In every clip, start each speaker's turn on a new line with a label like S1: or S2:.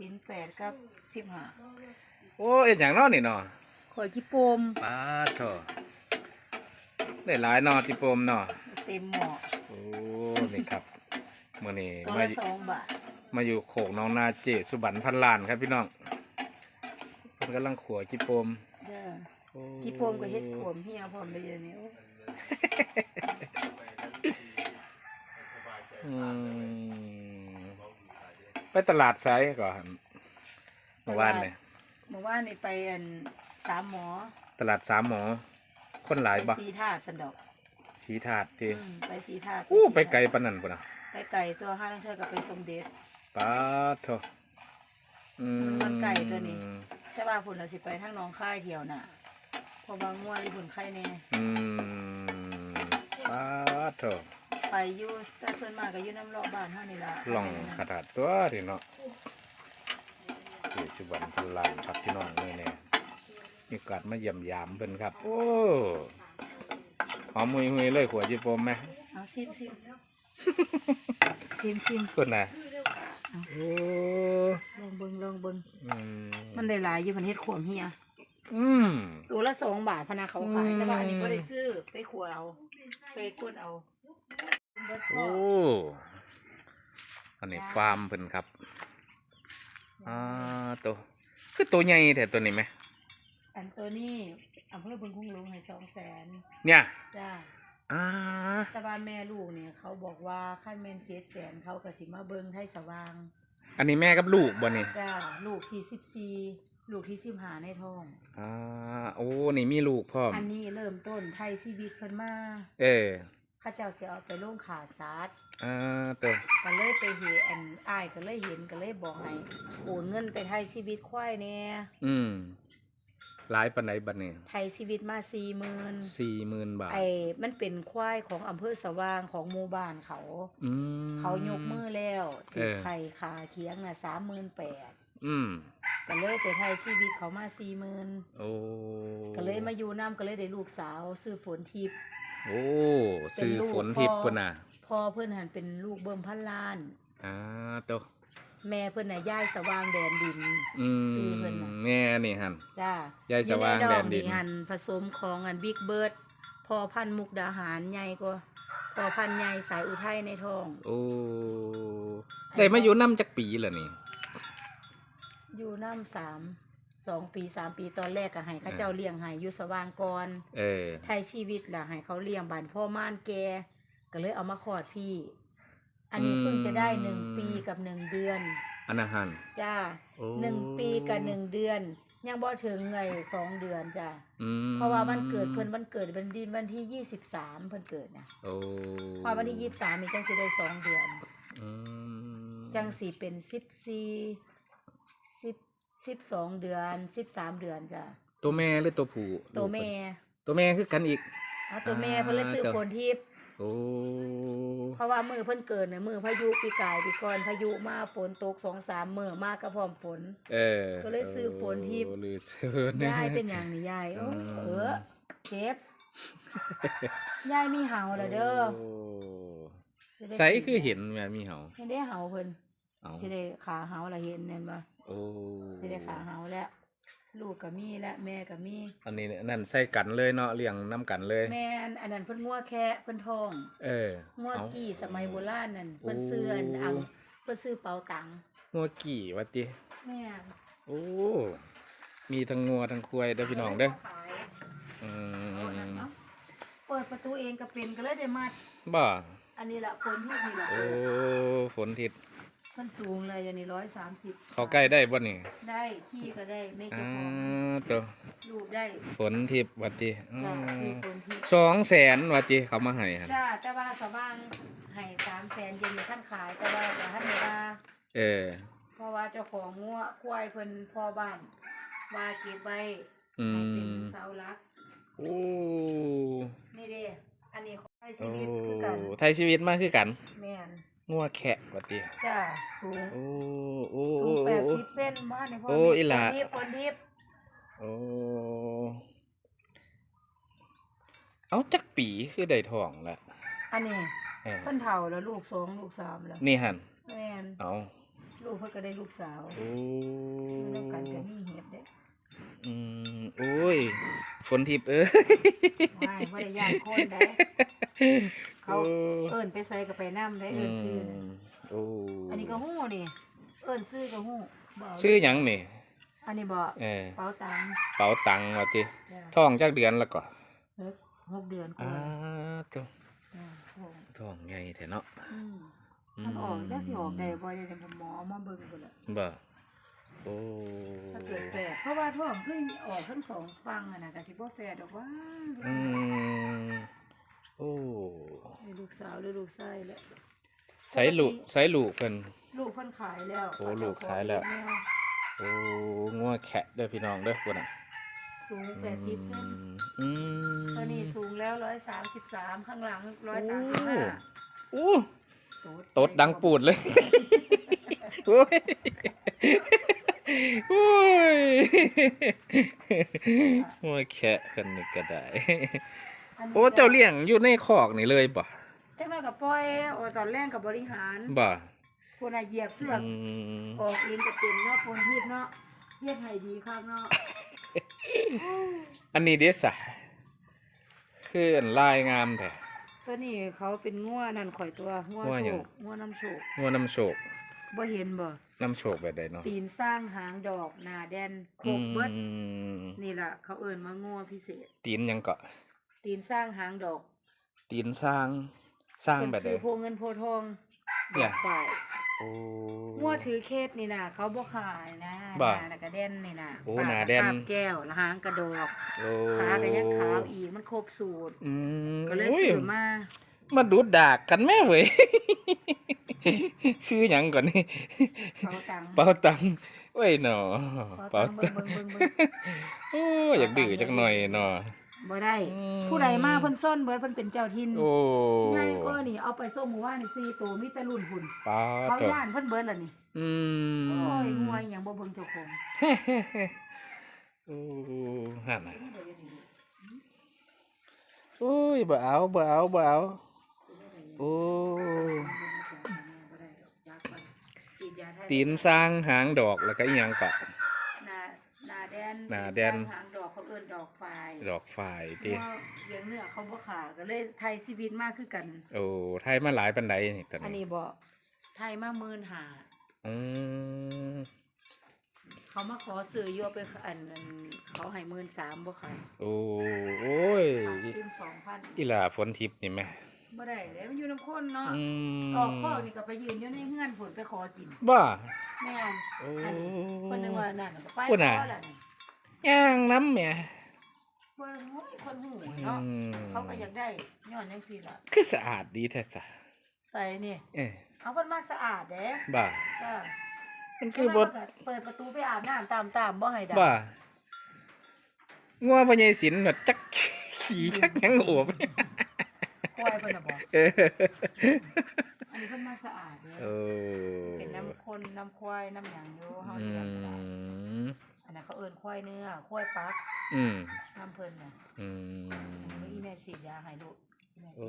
S1: สินแปดกับสิบห้า
S2: โอ้เอ็นอย่างเนอนี่เนาะ
S1: ขอยจิโปม
S2: ป้าโถได้หลายเนอจิโปมเนาะ
S1: เต็มหมอ
S2: โอ้นี่ครับมื่อนี้
S1: ตัว
S2: มา
S1: ละสองบาท
S2: มาอยู่โขกน้องนาเจสุบันพันลานครับพี่น้องเพิ่นกำลังขัวจิโปม
S1: เด้อ
S2: โอ้
S1: จิโปมก็เฮ็ดขวมเหี่ยวพร้อมเลยเดี๋ยวนี้โอ้
S2: อืม ไปตลาดไซก่อนเมื่อวานเนี่ย
S1: เมื่อวานนี่ไปอันสามหมอ
S2: ตลาดสามหมอ คนหลาย
S1: ไป
S2: บ่
S1: สีท่าสันดอก
S2: สีถาดที
S1: อืมไปสีท่า
S2: อู้
S1: สี
S2: ไป
S1: ธาตุ
S2: ไกลปานนั้นปุ่นนะ
S1: ไปไก่ตัวห้าลังเธอก็ไปสมเด็จ
S2: ป้าดโถอืม
S1: มันไกลตัวนี้แต่ว่าพุ่นเราสิไปทางหน้องค่ายเที่ยวน่ะเพอบางง่วนพุ่นไข่แน่
S2: อืมป้าดโถ
S1: ไปอยู่แต่ส่วนมากก็อยู่น้ำเลาะบ้านเฮานี่ล่ะ
S2: ลองขนาดตัวทีเนาะเจสุบันพันลานครับพี่น้องนี่เนี่ยมีโอกาสมาเยี่ยมยามเพิ่นครับ โอ้หอมหุยหุยๆเลยขัวจิโปมไหม
S1: เอาซิมซิมซิมซิม
S2: คนน่ะโอ้
S1: ลองเบิ่งลองเบิ่ง
S2: อืม
S1: มันได้หลายอยู่มันเฮ็ดขวมเฮีย
S2: อืม
S1: ตัวละสองบาทพะนาเขาขาย
S2: อืม
S1: แต่ว่าอันนี้บ่ได้ซื้อไปขวเอาไปกดเอาเบิดพอ
S2: โอ้อันนี้ฟาร์มเพิ่นครับอ่าตัวคือตัวใหญ่แต่ตัวนี้ไหม
S1: อันตัวนี้อำเภอบึงคุ้งลุงให้สองแสน
S2: เนี่ย
S1: จ้า
S2: อ่า
S1: แต่ว่าแม่ลูกเนี่ยเขาบอกว่าขั้นแม่นเจ็ดแสนเขาก็สิมาเบิ่งให้สว่าง
S2: อันนี้แม่กับลูกบ่นี่
S1: จ้าลูกที่สิบสี่ลูกที่สิบห้าในท้อง
S2: อ่าโอ้นี่มีลูกพ่อม
S1: อันนี้เริ่มต้นไทยชีวิตเพิ่นมา
S2: เออ
S1: เข้าเจ้าสิเอาไปลงขาซัด
S2: อ่าตัว
S1: ก็เลยไปเห็นอันอ้ายก็เลยเห็นก็เลยบอกให้โอนเงินไปไทยชีวิตควายแน่
S2: อืมหลายปันไหนบัดนี้
S1: ไทยชีวิตมาสี่หมื่น
S2: สี่หมื่นบาท
S1: ไอ้มันเป็นควายของอำเภอสว่างของหมู่บ้านเขา
S2: อืม
S1: เขายกมือแล้วสิ
S2: เออ
S1: ไข่ขาเคียงน่ะสามหมื่นแปด
S2: อืม
S1: ก็เลยไปไทยชีวิตเขามาสี่หมื่น
S2: โอ้
S1: ก็เลยมาอยู่น้ำก็เลยได้ลูกสาว ซื้อฝนทิพย์
S2: โอ้ซื้อฝนทิพย์ปุ่นน่ะ
S1: พ่อเพื่อนหันเป็นลูกเบิ่มพันล้าน
S2: อ่าตัว
S1: แม่เพื่อนน่ะย่ายสว่างแดนดิน
S2: อืม
S1: ซื้อเพิ่นน่ะ
S2: แม่นี่ฮัน
S1: จ้ายา
S2: ยสว่าง
S1: อยู่ใน
S2: แด
S1: ด
S2: น
S1: อก
S2: ดิน
S1: หันผสมของอันบิ๊กเบิร์ดพอพันธุ์มุกดาหารใหญ่กว่าพอพันธุ์ใหญ่สายอุทัยในท้อง
S2: โอ้ได้มาอยู่น้ำจักปีแล้วนี่
S1: อยู่น้ำสาม สองปีสามปีตอนแรกก็ให้เข้าเจ้าเลี้ยงให้อยู่สว่างก่อน
S2: เออ
S1: ไทยชีวิตล่ะให้เขาเลี้ยงบานพ่อม่านแกก็เลยเอามาขอดพี่ อันนี้เพิ่งจะได้หนึ่งปีกับหนึ่งเดือน
S2: อันนั้นหัน
S1: จ้า
S2: โอ้
S1: หนึ่งปีกับหนึ่งเดือน ยังบ่ถึงไงสองเดือนจ้า
S2: อืม
S1: เพราะว่าวันเกิดเพิ่นวันเกิดวันดีวันที่ยี่สิบสามเพิ่นเกิดนะ
S2: โอ้
S1: พอวันที่ยี่สิบสามมีจังสิได้สองเดือน
S2: อืม
S1: จังสีเป็นสิบสี่ สิบสิบสองเดือนสิบสามเดือนจ้ะ
S2: ตัวแม่หรือตัวผู้
S1: ตัวแม่
S2: ตัวแม่คือกันอีก
S1: เอาตัวแม่เพิ่นเลยซื้อ
S2: อ่า
S1: ฝนทิพย์
S2: โอ้
S1: เพราะว่ามือเพิ่นเกิดเนี่ยมือพายุปีกายปีก่อนพายุมาฝนตกสองสามมือมากกระพร้อมฝน
S2: เออ
S1: ก็เลยซื้อฝนทิพย์
S2: โอ้หรือซื้อ
S1: ยายเป็นอย่างนี้ยายโอ้
S2: อืม
S1: เออเจ็บยายมีเห่าแล้วเด้อ
S2: โอ้
S1: จะได้
S2: ใส่คือเห็นแม่มีเหา
S1: ไม่ได้เห่าเพิ่น
S2: เอา
S1: สิได้ขาเห่าละเห็นแน่นบ่
S2: โอ้
S1: สิได้ขาเห่าแล้ว ลูกก็มีและแม่ก็มี
S2: อันนี้นั่นใส่กันเลยเนาะเลี้ยงน้ำกันเลย
S1: แม่นอันนั้นเพิ่นงัวแค่เพิ่นทอง
S2: เออ
S1: งัว
S2: เอา
S1: กี่สมัยโบราณนั่น
S2: โอ้
S1: เพิ่นซื้ออันเอาเพิ่นซื้อเป๋าตังค์
S2: งัวกี่วะติ
S1: แม่น
S2: โอ้ มีทั้งงัวทั้งควายเด้อพี่น้องเด้อ
S1: ขาย
S2: อื
S1: เอาอันนั้น
S2: ม
S1: เนาะเปิดประตูเองก็เป็นก็เลยได้มา
S2: บ่
S1: อันนี้ละคนที่นี่ละ
S2: โอ้ฝนทิศ
S1: เพิ่นสูงเลยอย่างนี้ร้อยสามสิบ
S2: เขาใกล้ได้บ่นี่
S1: ได้ขี้ก็ได้ไม่เก็
S2: อ่า
S1: บของ
S2: ตัว
S1: รูปได้
S2: ฝนทิพย์วัดติอื
S1: จ้ะ
S2: ม
S1: ซื้อคนที่
S2: สองแสนวัดติเขามาให้ครับ
S1: จ้าแต่ว่าสว่างให้สามแสนเย็นอยู่ท่านขายแต่ว่าจะท่านไม่ว่า
S2: เออ
S1: เพราะว่าเจ้าของงัวควายเพิ่นพ่อบ้านว่าเก็บไว้
S2: อื
S1: ให้เป็น
S2: ม
S1: เสาหลัก
S2: โอ้
S1: นี่เด้อันนี้ของไทย
S2: โอ้
S1: ชีวิตคือกัน
S2: ไทยชีวิตมากคือกัน
S1: แม่น
S2: งัวแคะวัดติ
S1: จ้าสูง
S2: โอ้โอ้
S1: สู
S2: โอ้
S1: งแป
S2: โอ้
S1: ดสิบเส้นมาในพ่อ
S2: โอ้อีหล่ะ
S1: คนทิพย์คนทิพย์
S2: โอ้เอาจักปีคือได้ทองละ
S1: อันนี้
S2: เออ
S1: เพิ่นเฒ่าแล้วลูกสองลูกสามแล้ว
S2: นี่หัน
S1: แม่น
S2: เอา
S1: ลูกเพิ่นก็ได้ลูกสาว
S2: โอ้
S1: แล้วกันก็มีเห็บเด้
S2: อืมโอ้ยฝนทิพย์เอ้ย
S1: ไม่บ่ได้ย่านคนได้ เขา
S2: โอ้
S1: เอิ้นไปใส่ก็ไปนำได้เอิ้นชื่อน่ะ
S2: มโอ้
S1: อันนี้ก็ฮู้นี่ เอิ้นชื่อก็ฮู้บ่เอา
S2: ชื่อหยังนี่
S1: อันนี้บ่
S2: เออ
S1: เป๋าตังค์
S2: เป๋าตังค์ว่าติ
S1: จ้ะ
S2: ท้องจักเดือนแล้วก็
S1: หกหกเดือนก
S2: อ้า
S1: ว่า
S2: ตัว
S1: จ้ะท้อง
S2: ท้องใหญ่แท้เนาะ
S1: อืมมันออกจักสิออกได้บ่ได้แต่หมอมาเบิ่งพุ่นล่ะ
S2: บ่โอ้
S1: ถ้าเกิดแฝดเพราะว่าท้องเพิ่งออกทั้งสองฟังอะนะก็สิบ่แฝดดอกว่า
S2: อืม โอ้
S1: ให้ลูกสาวหรือลูกชายแหละ
S2: ใส่ลูกใส่ลูกเพิ่น
S1: ลูกเพิ่นขายแล้ว
S2: โอ้ลูกขายแล้ว โอ้งัวแขะเด้อพี่น้องเด้อพุ่นน่ะ
S1: สูงแปดสิบเซน
S2: อืม
S1: ตัวนี้สูงแล้วร้อยสามสิบสามข้างหลังร้อยสาม
S2: โอ้
S1: สิบห้า
S2: โอ้ตดดังปูดเลยโอ้ยโอ้ยงัวแขะเพิ่นนี่ก็ได้ โอ้เจ้าเลี้ยงอยู่ในคอกนี่เลยบ่
S1: จังน้อยกับปล่อยโอ้ตอนแรกกับบริหาร
S2: บ่
S1: คนน่ะเหยียบเสือก
S2: อืม
S1: ออกเองก็เป็นเนาะคนทีบเนาะเฮ็ดให้ดีครับเนาะ
S2: อันนี้เด้สะคืออันลายงามแท้
S1: ตัวนี้เขาเป็นงัวนั่นข่อยตัวงัว
S2: งัวหยั
S1: โช
S2: ง
S1: คงัวน้ำโชค
S2: งัวน้ำโชค
S1: บ่เห็นบ่
S2: น้ำโชคแบบใดเนาะ
S1: ตีนสร้างหางดอกหน้าแดนโคกเบิด
S2: อืม
S1: นี่ล่ะเขาเอิ้นว่างัวพิเศษ
S2: ตีนหยังเกาะ
S1: ตีนสร้างหางดอก
S2: ตีนสร้างสร้าง
S1: เป็น
S2: แบบใด
S1: ซื้อโพเงินโพทอง
S2: เนี่
S1: ด
S2: ย
S1: อกฝ่าย
S2: โอ้
S1: งัวถือเคสนี่น่ะเขาบ่ขายนะ
S2: บ่า
S1: หน้าน่ะกระแดนนี่น่ะ
S2: โอ้
S1: ปก
S2: หน้า
S1: ก็
S2: แดน
S1: คาบแก้วแล้วหางกระดอก
S2: โอ้
S1: ขาก็ยังขาวอีกมันครบสูตร
S2: อืม
S1: ก็เลย
S2: โอ้
S1: ซื้อมา
S2: มาดูดดากกันแม่เว้ย ชื่อหยังก่อนนี่
S1: เป๋าตังค์
S2: เป๋าตังค์เว้ยหนอ
S1: เป๋า
S2: เป๋า
S1: ตังค์
S2: ตั
S1: เบิ่
S2: ง
S1: ง
S2: ค์
S1: เบิ่งเบิ่งเบิ่ง
S2: โอ้อยากดื้อจักหน่อยหนอ
S1: บ่ได้
S2: อืม
S1: ผู้ใดมาเพิ่นซ่อนเบิดเพิ่นเป็นเจ้าถิ่น
S2: โอ้
S1: ใหญ่ก็นี่เอาไปส่งหมู่บ้านนี่4ตัวมีแต่รุ่นหุ่น
S2: ป้า
S1: เขา
S2: ตัว
S1: ย่านเพิ่นเบิดล่ะนี่
S2: อืม
S1: โอ้ยงวยหยังบ่เบิ่งเจ้าของ
S2: โอ้ห่าน่ะโอ้ยบ่เอาบ่เอาบ่เอาโอ้
S1: ฉีดยาไทย
S2: ตีนสร้างหางดอกแล้วก็อีหยังเกาะ
S1: นานาแดน
S2: หน้าแดน
S1: สร้งหาง ดอกเขาเอิ้นดอกไฟ
S2: ดอกฝ่ายติ
S1: เพราะเลี้ยงเนื้อเขาบ่ขาก็เลยไทยชีวิตมากคือกัน
S2: โอ้ไทยมาหลายปันไดนี่ตอน
S1: อัน
S2: นี้
S1: นี้บ่ไทยมาหมื่นหา
S2: อืม
S1: เขามาขอซื้ออยู่เอาไปอันอันเขาให้หมื่นสามบ่ขาย
S2: โอ้โอ้ย
S1: ทิมสองพัน
S2: อีหลาฝนทิพย์นี่แม่
S1: บ่ได้เลยมันอยู่น้ำข้นเนาะ
S2: อืม
S1: ออกข้อนี่ก็ไปยืนอยู่ในเฮือนผลไปขอกิน
S2: บ้า
S1: แม่น
S2: โอ้
S1: คนนึงว่านั่นก็ไป
S2: พูดน่ะ
S1: ขอล่ะนี่
S2: ย่างน้ำแม่
S1: เพิ่นโอ้ยคนหู
S2: อื
S1: เนาะ
S2: ม
S1: เขาก็อยากได้ย้อนจังซี่ล่ะ
S2: คือสะอาดดีแท้สะ
S1: ใส่นี่
S2: เอ้ย
S1: เอาเพิ่นมาสะอาดเด้
S2: บ้า
S1: จ้า
S2: มัน
S1: คื
S2: คืออบ
S1: ดเปิดประตูไปอาบน้ำตามตามบ่ให้ดั
S2: บ้างัวพญายศิลป์แบบจักขี่จักหยังโอบ
S1: ควายเพิ่นน่ะบ่
S2: เออ
S1: อันนี้เพิ่นมาสะอาดเด้
S2: โอ้
S1: เป็นน้ำคนน้ำควายน้ำหยังอยู่เฮา
S2: อื
S1: เลี้ยงได้
S2: ม
S1: อันนั้นเขาเอิ้นควายเนื้อควายปัก
S2: อืม
S1: น้ำเพิ่นน่ะ
S2: อื
S1: อันนี้
S2: ม
S1: แม่ฉีดยาให้ลูกอีแม่
S2: โอ้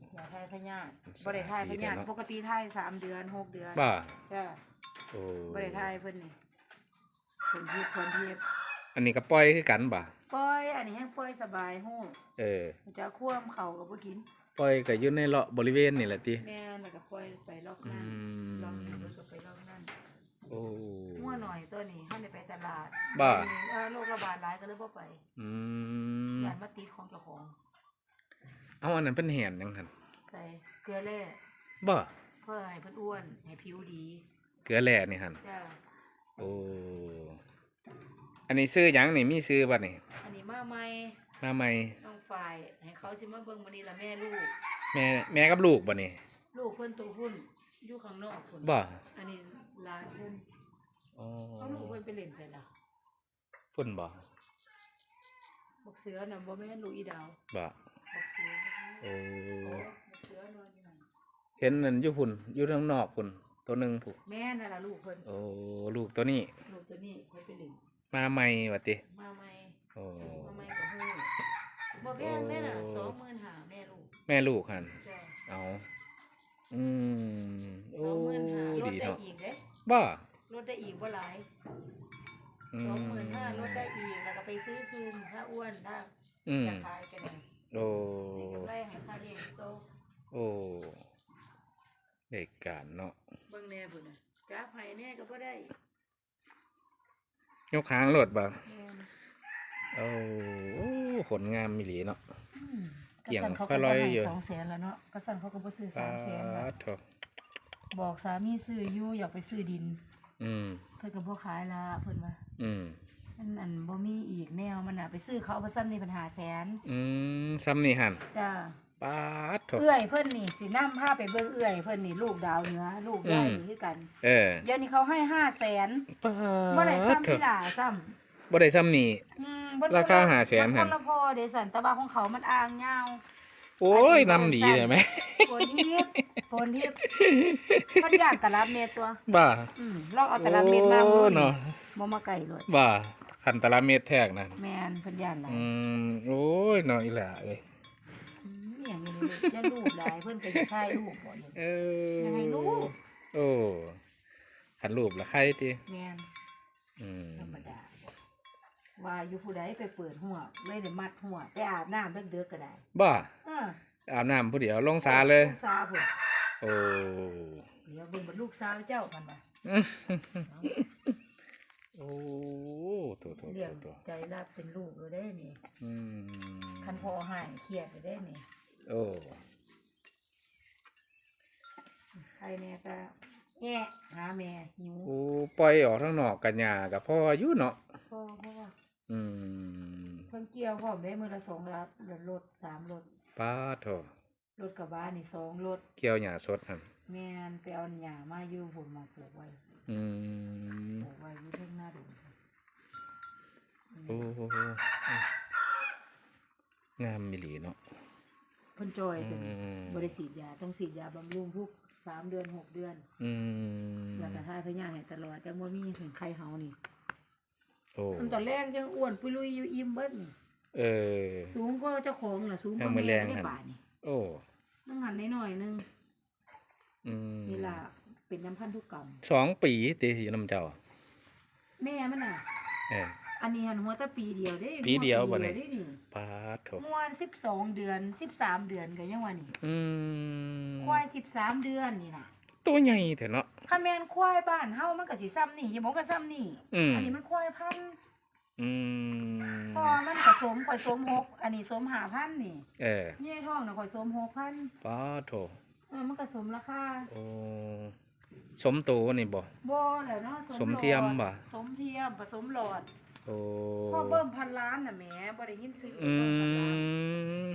S1: ฉีดยายาทายพยาธิบ่ได้ทายพยาธิปกติทายสามเดือนหกเดือน
S2: บ้า
S1: จ้า
S2: โอ้
S1: บ่ได้ทายเพิ่นนี่คนที่คนที่
S2: อันนี้ก็ปล่อยคือกันบ่
S1: ปล่อยอันนี้ให้ปล่อยสบายฮู้
S2: เออ
S1: จะคว่ำเขาก็บ่กิน
S2: ปล่อยก็อยู่ในเลาะบริเวณนี่แหละติ
S1: แม่แล้วก็ปล่อยไปรอบ
S2: อื
S1: นั้นรอบ
S2: ม
S1: นี้แล้วก็ไปรอบนั้น
S2: โอ้
S1: มั่วหน่อยตัวนี้เฮาได้ไปตลาด
S2: บ้า
S1: เออโรคระบาดหลายก็เลยบ่ไป
S2: อืม
S1: ยานมาติดของเจ้าของ
S2: เอาอันนั้นเป็นแหนยังทัน
S1: ใส่เกลือแร่
S2: บ่
S1: เพื่อให้เพิ่นอ้วนให้ผิวดี
S2: เกลือแร่นี่หัน
S1: จ้า
S2: โอ้อันนี้ซื้อหยังนี่มีซื้อบ่นี่
S1: อันนี้มาใหม่
S2: มาใหม่
S1: น้องฝ่ายให้เขาสิมาเบิ่งมื้อนี้ละแม่ลูก
S2: แม่แม่กับลูกบ่นี่
S1: ลูกเพิ่นตัวหุ่นอยู่ข้างนอกพุ่น
S2: บ่
S1: อันนี้ หลานเพิ่น
S2: อ๋อ
S1: เขาลูกเพิ่นไปเล่นไสล่ะ
S2: พุ่นบ่
S1: บักเสือน่ะบ่แม่นลูกอีดาว
S2: บ่
S1: บักเสือ
S2: โอ้
S1: โอ้บักเสือนอนอยู่นั่น
S2: เห็นนั่นอยู่พุ่นอยู่ทางนอกพุ่นตัวหนึงพุ่น
S1: แม่นั่นล่ะลูกเพิ่น
S2: โอ้ลูกตัวนี้
S1: ลูกตัวนี้เพิ่นไปเล่น
S2: มาใหม่ว่าติ
S1: มาใหม่
S2: โอ้
S1: มาใหม่ก็ฮู้บ่แพงเด้น่ะ25,000แม่ลูก
S2: แม่ลูกหัน
S1: จ้ะ
S2: เอาอืมโอ้
S1: 25,000ลด
S2: ดี
S1: ได้
S2: เนาะ
S1: อีกเด้
S2: บ่
S1: ลดได้อีกบ่หลาย
S2: อื
S1: สองห
S2: ม
S1: มื่นห้าลดได้อีกแล้วก็ไปซื้อคืนถ้าอ้วนถ้า
S2: อืม
S1: จะขายกันเลย
S2: โอ้
S1: กำไรให้ค่าเลี้ยงโตะ
S2: โอ้เด็กการเนาะ
S1: เบิ่งแน่พุ่นน่ะจ้าไผแน่ก็บ่ได้
S2: ยกหางรถบ่
S1: แม่น
S2: โอ้โอ้ผลงามมิหลีเนาะ
S1: อืม
S2: เกี่ยง
S1: กระสันเขา
S2: ค่
S1: ก็
S2: อย
S1: บ่
S2: ร้อย
S1: ให้
S2: อยู่
S1: สองแสนแล้วเนาะกระสันเขาก็บ่ซื้อ
S2: ปา
S1: สามแสนแล้ว
S2: ดโถ
S1: บอกสามีซื้ออยู่อยากไปซื้อดิน
S2: อืม
S1: เพิ่นก็บ่ขายละเพิ่นว่า
S2: อืม
S1: อันอันบ่มีอีกแนวมันน่ะไปซื้อเขาเอาไปซ้ำนี่ปัญหาแสน
S2: อืมซ้ำนี่หัน
S1: จ้า
S2: ปาดโถ
S1: เอื้อยเพิ่นนี่สินำพาไปเบิ่งเอื้อยเพิ่นนี่ลูกดาวเหนือลูกใหญ่
S2: อืม
S1: คือกัน
S2: เออ
S1: เดี๋ยวนี้เขาให้ห้าแสน
S2: ปา
S1: บ่ได้
S2: ด
S1: ซ้ำ
S2: โถ
S1: ที่หล่าซ้ำ
S2: บ่ได้ซ้ำนี่
S1: อืมบ่
S2: ราคา500,000
S1: หั่
S2: หั่
S1: น
S2: น
S1: คนละพอเดสันแต่ว่าของเขามันอ่างยาว
S2: โอ้ยนำดีเลยไหม
S1: โพนทิพย์โพนทิพย์มันย่านตลับเมตรตัว
S2: บ้า
S1: อืมลองเอาตลับเมตรมา
S2: โอ้
S1: บ่
S2: เนาะ
S1: บ่มาไกลเลย
S2: บ้าคันตะละเม็ดแทกนั่น
S1: แม่นเพิ่นย่านหลาย
S2: อืมโอ้ยเนาะอีหล่าเอ้ย
S1: อืมอหย่างนี้เลยจะลูกหลายเพิ่นก็จะถ่ายรูปบ่นี่
S2: เออ
S1: ยังไงลูก
S2: โอ้ขันรูปละใครติ
S1: แม่น
S2: อืม
S1: ธรรมดา ว่าอยู่ผู้ใดไปเปิดหัวเลยได้มัดหัวไปอาบน้ำเด็กๆก็ได้
S2: บ้า
S1: เออ
S2: อาบน้ำผู้เดียวลงสาเลย
S1: ลูกสาวพุ่น
S2: โอ้
S1: เดี๋ยวเบิ่งบ่ลูกสาวเจ้ามันว่า
S2: โอ้โตัวตัว
S1: เลี้ยง
S2: ตัว
S1: ใจรับเป็นลูกเลยได้นี่
S2: อืม
S1: คันพอหายเครียดไปได้นี่
S2: โอ้
S1: ใครแม่ก็แง่หาแม่หิว
S2: โอ้ปล่อยออกข้างนอกกันหญ้ากับพ่ออยู่เนาะ
S1: พ่อพ่อ
S2: อืม
S1: เพิ่นเกี่ยวพร้อมได้มือละสองรับรถรถสามรถ
S2: ป้าโถ
S1: รถกระบะนี่สองรถ
S2: เกี่ยวหญ้าสดหั่น
S1: แม่นไปเอาหญ้ามาอยู่ผมมาปลูกไว้
S2: อืม
S1: ปลูกไว้อยู่เทิงหน้าดง
S2: โอ้งามมิหลีเนาะ
S1: เพิ่นจอย
S2: อื
S1: เพิ่น
S2: ม
S1: บ่ได้ฉีดยาต้องฉีดยาบำรุงทุกสามเดือนหกเดือน
S2: อืม
S1: แล้วก็ทายพยาให้ตลอดแต่บ่มีถึงไข้เฮานี่
S2: โอ้
S1: มันตอนแรกยังอ้วนปุยลุยอยู่อิ่มเบิดนี่
S2: เออ
S1: สูงก็เจ้าของล่ะสูงก
S2: ยั
S1: ว่าง
S2: ไม่
S1: แม่
S2: แรง
S1: ได้
S2: หั่น
S1: บาทนี่
S2: โอ้
S1: น้ำหันน้อยๆนึง
S2: อืม
S1: นี่ล่ะเป็นน้ำพันธุกรรม
S2: สองปีติอยู่น้ำเจ้า
S1: แม่มันน่ะ
S2: เออ
S1: อันนี้หันหัวแต่ปีเดียวเด้
S2: ปีเดียว
S1: หั
S2: บ่
S1: ปี
S2: เนี่ย
S1: เนี่
S2: ปาดโถ
S1: งวนสิบสองเดือนสิบสามเดือนก็ยังว่านี่
S2: อืม
S1: ควายสิบสามเดือนนี่น่ะ
S2: ตัวใหญ่เถอะเนาะ
S1: ถ้าแม่นควายบ้านเฮามันก็สิซ้ำนี่อย่าบอกก็ซ้ำนี่
S2: อืม
S1: อันนี้มันควายพันธุ์
S2: อืม
S1: พอมันผสมข่อยสมหกอันนี้สมหาพันธุ์นี่
S2: เออ
S1: นี่ท้องน่ะข่อยสมหกพัน
S2: ปาดโถ
S1: เออมันก็สมราคา
S2: โอ้สมโตนี่บ่
S1: บ่แหละเนาะ
S2: สมเทียม
S1: หลอด
S2: บ่
S1: สมเทียมผสมหลอด
S2: โอ้
S1: พ่อเบิ่มพันล้านน่ะแหมบ่ได้ยินซื้อ
S2: อื
S1: เบิ่มพันล้าน
S2: ม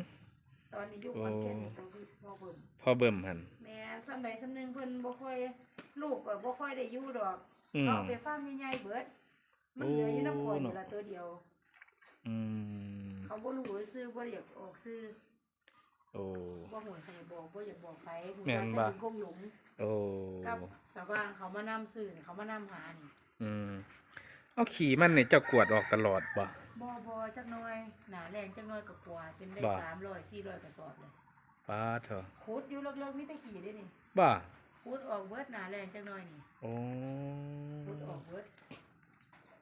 S1: ตอนนี้อยู่ขอนแก่นนี่ต้องคือพ่อเบิ่ม
S2: พ่อเบิ่มหัน
S1: แม่สำใดสำหนึงเพิ่นบ่ค่อยลูกก็บ่ค่อยได้อยู่ดอก
S2: อืม
S1: เอาไปฟาร์มใหญ่ๆเบิด มันเหลืออยู่น้ำข่อย
S2: โอ้
S1: อยู่ละตัวเดียว
S2: อืม
S1: เขาบ่รู้ซื้อบ่ได้อยากออกซื้อ
S2: โอ้
S1: บ่ฮู้ใครบอกบ่อยากบอกไผผู้
S2: แม่
S1: จั
S2: น
S1: ก
S2: บ่
S1: แต่คงหลง
S2: โอ้
S1: กับสว่างเขามานํซื้อนี่เขามานํหานี่
S2: อืม เอาขี่มันเนี่ยเจ้ากวดออกตลอดบ่
S1: บ่บ่จักหน่อยหนาแรงจักหน่อยก็กว่าเป็นได้
S2: บ่
S1: 300 400กระสอบเลย
S2: ป้าดเถอะ
S1: ขุดอยู่เลิกๆมีแต่ขี้เด้นี่
S2: บ้า
S1: ขุดออกเบิดหนาแรงจักหน่อยนี่
S2: โอ้
S1: ขุดออกเบิด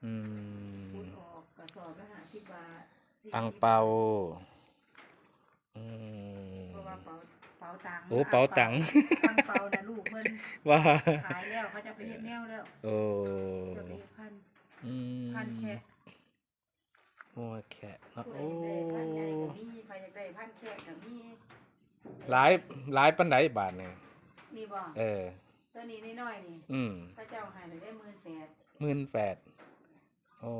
S2: อื
S1: ขุ
S2: ม
S1: ดออกกระสอบละ50บาท40
S2: อังเปาอืม
S1: เพราะว่าเป๋าเป๋าตังค์
S2: โอ้เป๋าตังค์
S1: อังเปาน่ะลูกเพิ่น
S2: ว่า
S1: ขายแล้วเขาจะไปเฮ็ดแนวแล้ว
S2: โอ้
S1: จะไปเฮ็ดพันธุ์
S2: อืม
S1: พันธุ์แค่
S2: หัวแขะเนาะ
S1: ผู้ใด
S2: โอ้
S1: อยากได้พันธุ์ใหญ่ก็มีใครอยากได้พันธุ์แค่ก็มี
S2: หลายหลายปันไดบาทเนี่ย
S1: นี่บ่
S2: เออ
S1: ตัวนี้น้อยๆนี่
S2: อืม
S1: พระเจ้าให้ได้หมื่นแปด
S2: หมื่นแปดโอ้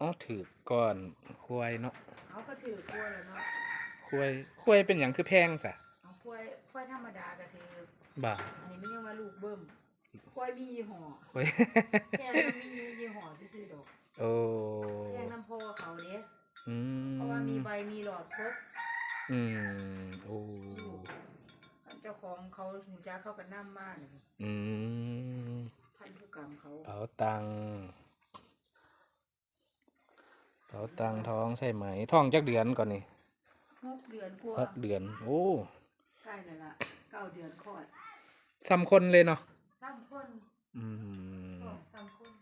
S2: อ๋อถือก่อนควายเนาะ
S1: เขาก็ถือกล้วยแล้วเนาะ
S2: ควายควายเป็นอย่างคือแพงสะ
S1: เอากล้วยกล้วยธรรมดาก็ถือ
S2: บ่า
S1: อันนี้ไม่ยังว่าลูกเบิ่มกล้วยมียี่ห้อ
S2: ควาย
S1: แค่มันมียี่ห้อซื่อๆดอก
S2: โอ้
S1: แค่น้ำโพเขาเด้
S2: อืม
S1: เพราะว่ามีใบมีหลอดครบ
S2: อืมโอ้
S1: เจ้าของเขาหูจักเข้ากันน้ำมากเลย
S2: อืม
S1: พันธุกรรมเขา
S2: เป๋าตังค์เป๋าตังค์ท้องใช่ไหม ท้องจักเดือนก่อนนี่
S1: หกเดือนกว่า
S2: หกเดือน โอ้
S1: ใกล้นั่นละเก้าเดือนคลอด
S2: ซ้ำคนเลยเนาะ
S1: สามคน
S2: อืม
S1: สองสามคน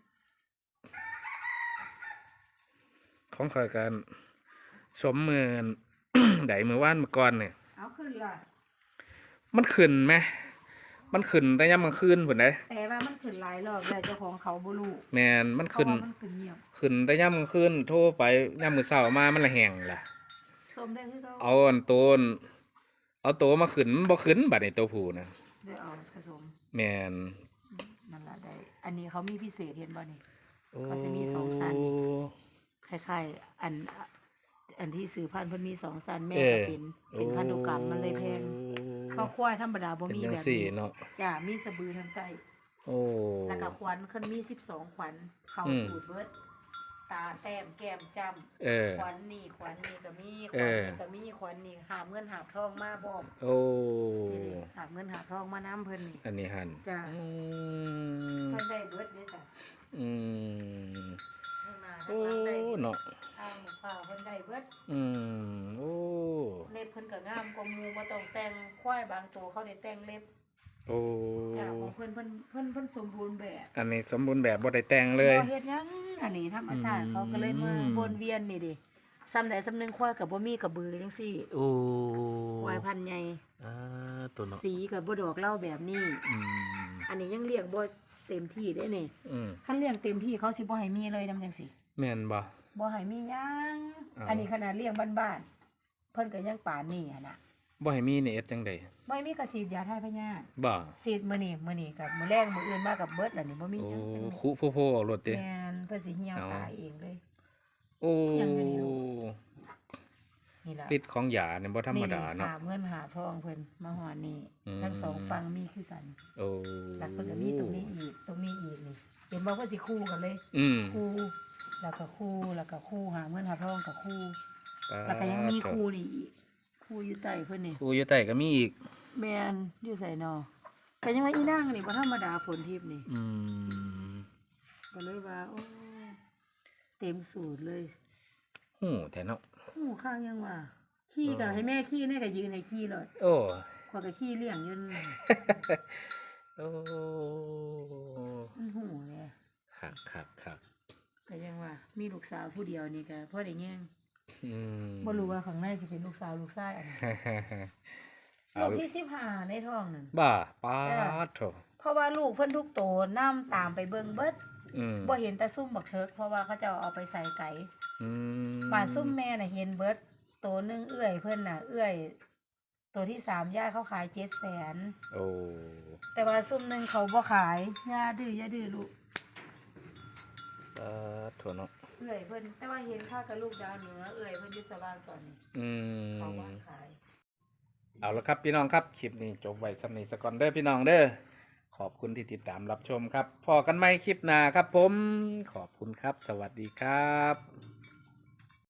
S2: ของข่อยกันสมมือนไดมือว่านเมื่อก่อนเนี่ย
S1: เอาขึ้นล่ะ
S2: มันขึ้นไหมมันขึ้นแต่ย่ำกลางคืนผุนได้
S1: แต่ว่ามันขึ้นหลายรอบแล้วเจ้าของเขาบ่รู้
S2: แมนมัน
S1: เขา
S2: ขึ้น
S1: ว่ามันขึ้นเงียบ
S2: ขึ้นแต่ย่ำกลางคืนโทรไปย่ำมือเช้ามามันละแห้งล่ะ
S1: สมได้คือเขา
S2: เอาอันโตนเอาโตมาขึ้นมันบ่ขึ้นบัดนี้ตัวผู้นะ
S1: ได้เอาผสม
S2: แมน
S1: นั่นล่ะได้ อันนี้เขามีพิเศษเห็นบ่นี่
S2: โอ้
S1: เขาจะมีสองสัน คล้ายๆ อันอันที่สื่อพันธุ์เพิ่นมีสองสันแม่ก็เป็นเป็นพันธุกรรมมันเลยแพงเพ ราะควายธรรมดาบ่
S2: เป็น
S1: มี
S2: จัง
S1: แบบ
S2: สี่
S1: นี้
S2: เนาะ
S1: จ้ามีสะบือทางใต้
S2: โอ้
S1: แล้วก็ขวัญเพิ่นมี12ขวัญเข้า
S2: อืม
S1: สูตรเบิดตาแต้มแก้มจ้ำ
S2: เออ
S1: ขวัญนี่ขวัญนี่ก็มีข
S2: เอ
S1: วัญ
S2: อ
S1: นี่ก็มีขวัญนี่หาบเงินหาบทองมาพร้อม
S2: โอ้
S1: นี่ดิหาบเงินหาบทองมานํเพิ่นนี่
S2: อันนี้หัน
S1: จ้ะ
S2: อืม
S1: เพิ่นได้เบิดเด้จ้ะ
S2: อืม
S1: ข้างหน้า
S2: โอ้
S1: ข้างหลังได้
S2: เนาะ
S1: อ้างหมูข้าวเพิ่นได้เบิด
S2: อืมโอ้
S1: เล็บเพิ่นก็งามกว่าหมู่บ่ต้องแต่งควายบางตัวเขาได้แต่งเล็บ
S2: โอ้
S1: จ้ะของเพิ่นเพิ่นเพิ่นเพิ่นสมบูรณ์แบบ
S2: อันนี้สมบูรณ์แบบบ่ได้แต่งเลย
S1: บ่เฮ็ดหยังอันนี้ธรรมชาติ
S2: อืม
S1: เขาก็เลยมาวนเวียนนี่ดิซ้ำใดซ้ำหนึงควายก็บ่มีกระบือจังซี่
S2: โอ้
S1: ควายพันธุ์ใหญ่
S2: อ่าตัวเนาะ
S1: สีก็บ่ดอกเหล้าแบบนี้
S2: อืม
S1: อันนี้ยังเลี้ยงบ่เต็มที่ได้นี่
S2: อืม
S1: คันเลี้ยงเต็มที่เขาสิบ่ให้มีเลยนำจังซี่
S2: แม่นบ่
S1: บ่ให้มีหยัง
S2: อ้าว
S1: อันนี้ขนาดเลี้ยงบ้านๆ เพิ่นก็ยังป่านนี้อะนะ
S2: บ่ให้มีนี่เอ็ดจังได๋
S1: บ่ให้มีกระสีดยาทายพยาธิ
S2: บ่
S1: สีดมื้อนี้มื้อนี้กับมื้อแรงมื้ออื่นมากับเบิดแล้วนี่บ่มี
S2: โอ้
S1: หยังเป็น
S2: คุผู้โพเอารถติ
S1: แม่นเพิ่นสิเหี่ยว
S2: เอา
S1: ตายเองเลย
S2: โอ้
S1: ยังไงนี่ลู นี่ล่ะ
S2: ฤทธิ์ของยาเนี่ยบ่ธรรมดาเนาะ
S1: หาเงินหาทองเพิ่นมาหอดนี่
S2: อืม
S1: ทั้งสองฝั่งมีคือกัน
S2: โอ้
S1: แล้วเพิ่นก็มีตรงนี้อีกตรงนี้อีกนี่เห็นบ่เพิ่นสิคู่กันเลย
S2: อืม
S1: คู่แล้วก็คู่แล้วก็คู่หาเงินหาทองกับคู่ แล้วก็ยังมีคู่นี่อีกคู่อยู่ใต้เพิ่นนี่
S2: ครูอยู่ใต้ก็มีอีก
S1: แม่นอยู่ไสนอก็ยังว่าอีนางนี่บ่ธรรมดาฝนทิพย์นี่
S2: อืม
S1: ก็เลยว่าโอ้เต็มสูตรเลย
S2: หูแท้เนาะ
S1: คู่ข้างยังว่าขี้ก็ให้แม่ขี้แน่ก็ยืนให้ขี้เลย
S2: โอ้
S1: ข้อยก็ขี้เลี้ยงอยืน
S2: โอ้
S1: มันหูเลย
S2: ครับครับครับ
S1: ก็ยังว่า มีลูกสาวผู้เดียวนี่ก็พ่อได้แย่ง
S2: อืม
S1: บ่รู้ว่าข้างในสิเป็นลูกสาวลูกชายอันไหน
S2: เอา
S1: ลูกที่สิบห้าในท้องนั่น
S2: บ้าป้าดโถ
S1: เพราะว่าลูกเพิ่นทุกโตนํตามไปเบิ่งเบิด
S2: อืม
S1: บ่เห็นแต่ซุ่มบักเทิกเพราะว่าเขาเจะเอาไปใส่ไก่
S2: อืม
S1: ป่านซุ่มแม่น่ะเห็นเบิดโตหนึงเอื้อยเพิ่นน่ะ เอื้อยตัวที่สามย่าเขาขายเจ็ดแสน
S2: โอ้
S1: แต่ว่าซุ่มหนึงเขาบ่ขายย่าดื้อย่าดื้อลูก
S2: ป้าดโถเนาะ
S1: เอื้อยเพิ่นแต่ว่าเห็นค่ากับลูกดาวเหนือเอื้อยเพิ่นอยู่สว่างตอนนี้
S2: อืม
S1: เขาว่าขาย
S2: เอาละครับพี่น้องครับคลิปนี้จบไว้สำนีสกอนเด้อพี่น้องเด้อขอบคุณที่ติดตามรับชมครับพอกันไหมคลิปหน้าครับผม ขอบคุณครับ สวัสดีครับ